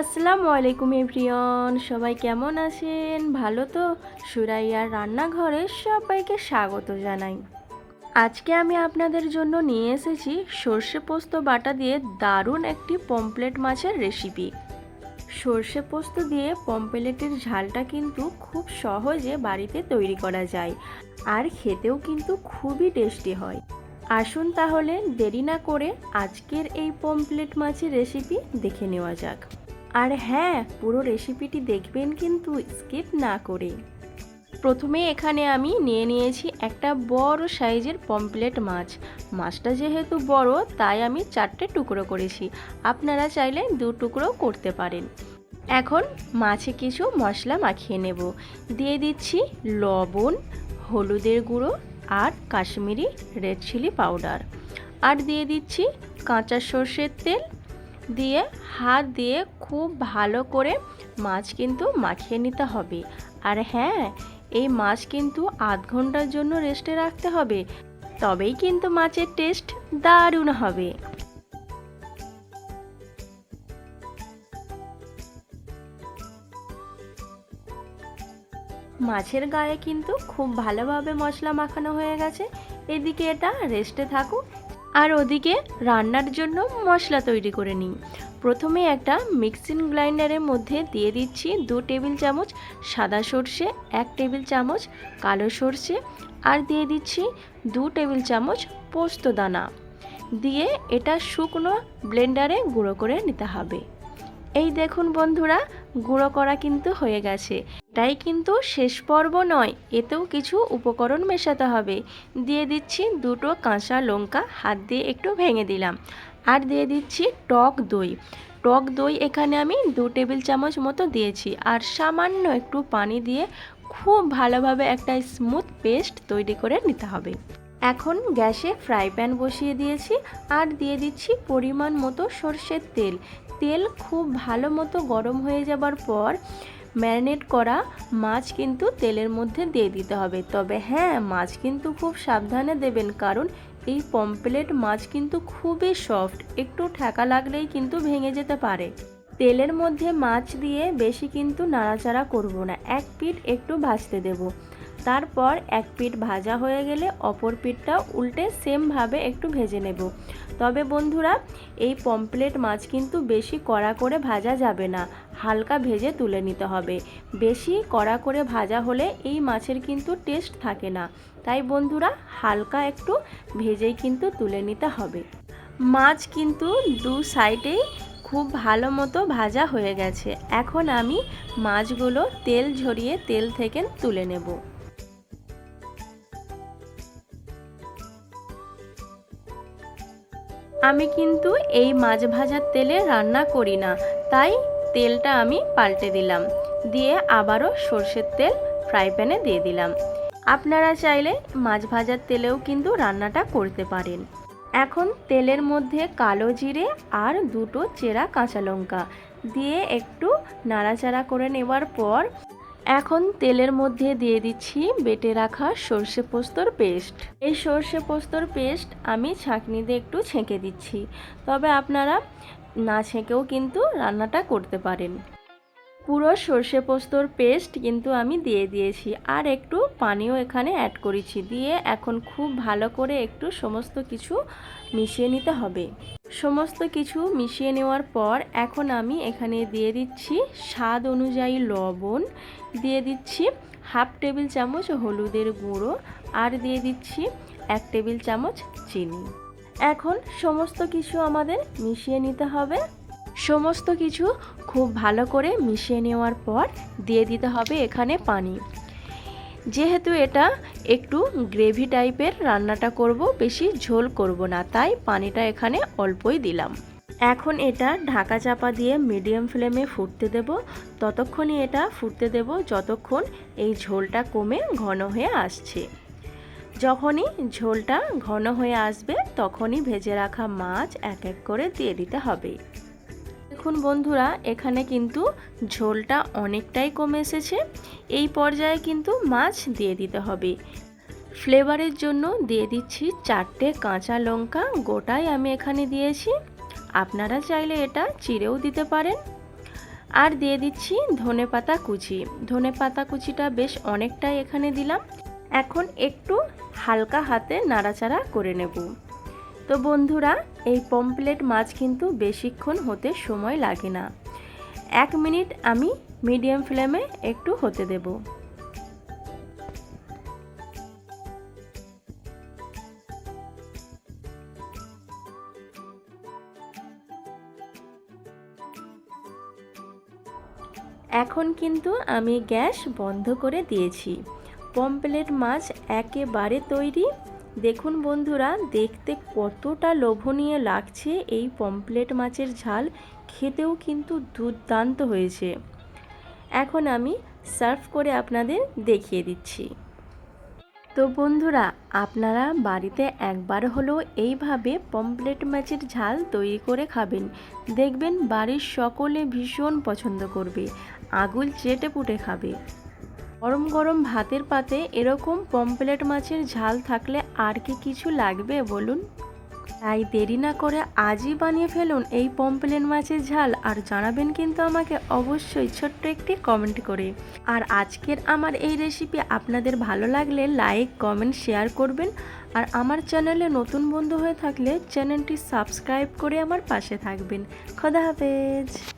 আসসালামু আলাইকুম এভরিয়ন সবাই কেমন আছেন? ভালো তো? সুরাইয়ার রান্নাঘরে সবাইকে স্বাগত জানাই। আজকে আমি আপনাদের জন্য নিয়ে এসেছি সর্ষে পোস্ত বাটা দিয়ে দারুণ একটি পমপ্লেট মাছের রেসিপি। সর্ষে পোস্ত দিয়ে পমপ্লেটের ঝালটা কিন্তু খুব সহজে বাড়িতে তৈরি করা যায় আর খেতেও কিন্তু খুবই টেস্টি হয়। আসুন তাহলে দেরি না করে আজকের এই পমপ্লেট মাছের রেসিপি দেখে নেওয়া যাক। আর হ্যাঁ পুরো রেসিপিটি দেখবেন কিন্তু স্কিপ না করে। প্রথমে এখানে আমি নিয়ে নিয়েছি একটা বড় সাইজের পমপ্লেট মাছ। মাছটা যেহেতু বড়, তাই আমি চারটে টুকরো করেছি। আপনারা চাইলে দু টুকরো করতে পারেন। এখন মাছে কিছু মশলা মাখিয়ে নেব। দিয়ে দিচ্ছি লবণ, হলুদের গুঁড়ো আর কাশ্মীরি রেড চিলি পাউডার আর দিয়ে দিচ্ছি কাঁচা সর্ষের তেল দিয়ে, হাত দিয়ে খুব ভালো করে মাছ কিন্তু মাখিয়ে নিতে হবে। আর হ্যাঁ এই মাছ কিন্তু আধ ঘণ্টার জন্য রেস্টে রাখতে হবে, তবেই কিন্তু মাছের টেস্ট দারুণ হবে। মাছের গায়ে কিন্তু খুব ভালোভাবে মশলা মাখানো হয়ে গেছে, এদিকে এটা রেস্টে থাকুক আর ওদিকে রান্নার জন্য মশলা তৈরি করে নিই। প্রথমে একটা মিক্সিং গ্রাইন্ডারের মধ্যে দিয়ে দিচ্ছি দু টেবিল চামচ সাদা সর্ষে, এক টেবিল চামচ কালো সর্ষে আর দিয়ে দিচ্ছি দু টেবিল চামচ পোস্ত দানা। দিয়ে এটা শুকনো ব্লেন্ডারে গুঁড়ো করে নিতে হবে। এই দেখুন বন্ধুরা, গুঁড়ো করা কিন্তু হয়ে গেছে। এটাই কিন্তু শেষ পর্ব নয়, এতেও কিছু উপকরণ মেশাতে হবে। দিয়ে দিচ্ছি দুটো কাঁচা লঙ্কা, হাত দিয়ে একটু ভেঙে দিলাম। আর দিয়ে দিচ্ছি টক দই। টক দই এখানে আমি দু টেবিল চামচ মতো দিয়েছি। আর সামান্য একটু পানি দিয়ে খুব ভালোভাবে একটা স্মুথ পেস্ট তৈরি করে নিতে হবে। এখন গ্যাসে ফ্রাই প্যান বসিয়ে দিয়েছি। আর দিয়ে দিচ্ছি পরিমাণ মতো সর্ষের তেল। তেল খুব ভালো মতো গরম হয়ে যাবার পর ম্যারিনেট করা মাছ কিন্তু তেলের মধ্যে দিয়ে দিতে হবে। তবে হ্যাঁ মাছ কিন্তু খুব সাবধানে দেবেন কারণ এই পমপ্লেট মাছ কিন্তু খুবই সফট, একটু ঠেকা লাগলেই কিন্তু ভেঙে যেতে পারে। তেলের মধ্যে মাছ দিয়ে বেশি কিন্তু নাড়াচাড়া করব না, এক পিঠ একটু ভাজতে দেব। তারপর এক পিঠ ভাজা হয়ে গেলে অপর পিঠটা উল্টে সেমভাবে একটু ভেজে নেব। তবে বন্ধুরা, এই পমপ্লেট মাছ কিন্তু বেশি কড়া করে ভাজা যাবে না, হালকা ভেজে তুলে নিতে হবে। বেশি কড়া করে ভাজা হলে এই মাছের কিন্তু টেস্ট থাকে না। তাই বন্ধুরা, হালকা একটু ভেজেই কিন্তু তুলে নিতে হবে। মাছ কিন্তু দু সাইডেই খুব ভালো মতো ভাজা হয়ে গেছে। এখন আমি মাছগুলো তেল ঝরিয়ে তেল থেকে তুলে নেব। আমি কিন্তু এই মাছ ভাজার তেলে রান্না করি না, তাই তেলটা আমি পাল্টে দিলাম। দিয়ে আবারও সর্ষের তেল ফ্রাই প্যানে দিয়ে দিলাম। আপনারা চাইলে মাছ ভাজার তেলেও কিন্তু রান্নাটা করতে পারেন। এখন তেলের মধ্যে কালো জিরে আর দুটো চেরা কাঁচা লঙ্কা দিয়ে একটু নাড়াচাড়া করে নেবার পর এখন তেলের মধ্যে দিয়ে দিচ্ছি বেটে রাখা সর্ষে পোস্তর পেস্ট। এই সর্ষে পোস্তর পেস্ট আমি ছাঁকনি দিয়ে একটু ছেঁকে দিচ্ছি। তবে আপনারা না ছেঁকেও কিন্তু রান্নাটা করতে পারেন। পুরো সর্ষে পোস্তর পেস্ট কিন্তু আমি দিয়ে দিয়েছি। আর একটু পানিও এখানে অ্যাড করেছি। দিয়ে এখন খুব ভালো করে একটু সমস্ত কিছু মিশিয়ে নিতে হবে। সমস্ত কিছু মিশিয়ে নেওয়ার পর এখন আমি এখানে দিয়ে দিচ্ছি স্বাদ অনুযায়ী লবণ, দিয়ে দিচ্ছি হাফ টেবিল চামচ হলুদের গুঁড়ো আর দিয়ে দিচ্ছি এক টেবিল চামচ চিনি। এখন সমস্ত কিছু আমাদের মিশিয়ে নিতে হবে। সমস্ত কিছু খুব ভালো করে মিশিয়ে নেওয়ার পর দিয়ে দিতে হবে এখানে পানি। যেহেতু এটা একটু গ্রেভি টাইপের রান্নাটা করব, বেশি ঝোল করব না, তাই পানিটা এখানে অল্পই দিলাম। এখন এটা ঢাকা চাপা দিয়ে মিডিয়াম ফ্লেমে ফুটতে দেব। ততক্ষণই এটা ফুটতে দেব যতক্ষণ এই ঝোলটা কমে ঘন হয়ে আসছে। যখনই ঝোলটা ঘন হয়ে আসবে, তখনই ভেজে রাখা মাছ এক এক করে দিয়ে দিতে হবে। দেখুন বন্ধুরা, এখানে কিন্তু ঝোলটা অনেকটাই কমে এসেছে। এই পর্যায়ে কিন্তু মাছ দিয়ে দিতে হবে। ফ্লেভারের জন্য দিয়ে দিচ্ছি চারটে কাঁচা লঙ্কা, গোটাই আমি এখানে দিয়েছি। আপনারা চাইলে এটা চিড়েও দিতে পারেন। আর দিয়ে দিচ্ছি ধনে পাতা কুচি। ধনে পাতা কুচিটা বেশ অনেকটাই এখানে দিলাম। এখন একটু হালকা হাতে নাড়াচাড়া করে নেব। তো বন্ধুরা, এই পমপ্লেট মাছ কিন্তু বেশিক্ষণ হতে সময় লাগে না। এক মিনিট আমি মিডিয়াম ফ্লেমে একটু হতে দেব। এখন কিন্তু আমি গ্যাস বন্ধ করে দিয়েছি। পমপ্লেট মাছ একেবারে তৈরি দেখুন বন্ধুরা, দেখতে কতটা লোভনীয় লাগছে এই পমপ্লেট মাছের ঝাল। খেতেও কিন্তু দুর্দান্ত হয়েছে। এখন আমি সার্ভ করে আপনাদের দেখিয়ে দিচ্ছি। তো বন্ধুরা, আপনারা বাড়িতে একবার হলেও এইভাবে পমপ্লেট মাছের ঝাল তৈরি করে খাবেন। দেখবেন বাড়ির সকলে ভীষণ পছন্দ করবে। আগুল চেটে পুটে খাবে। গরম গরম ভাতের পাতে এরকম পমপ্লেট মাছের ঝাল থাকলে আর কি কিছু লাগবে বলুন? তাই দেরি না করে আজই বানিয়ে ফেলুন এই পমপ্লেট মাছের ঝাল আর জানাবেন কিন্তু আমাকে অবশ্যই ছোট্ট একটি কমেন্ট করে। আর আজকের আমার এই রেসিপি আপনাদের ভালো লাগলে লাইক কমেন্ট শেয়ার করবেন। আর আমার চ্যানেলে নতুন বন্ধু হয়ে থাকলে চ্যানেলটি সাবস্ক্রাইব করে আমার পাশে থাকবেন। খোদা হাফেজ।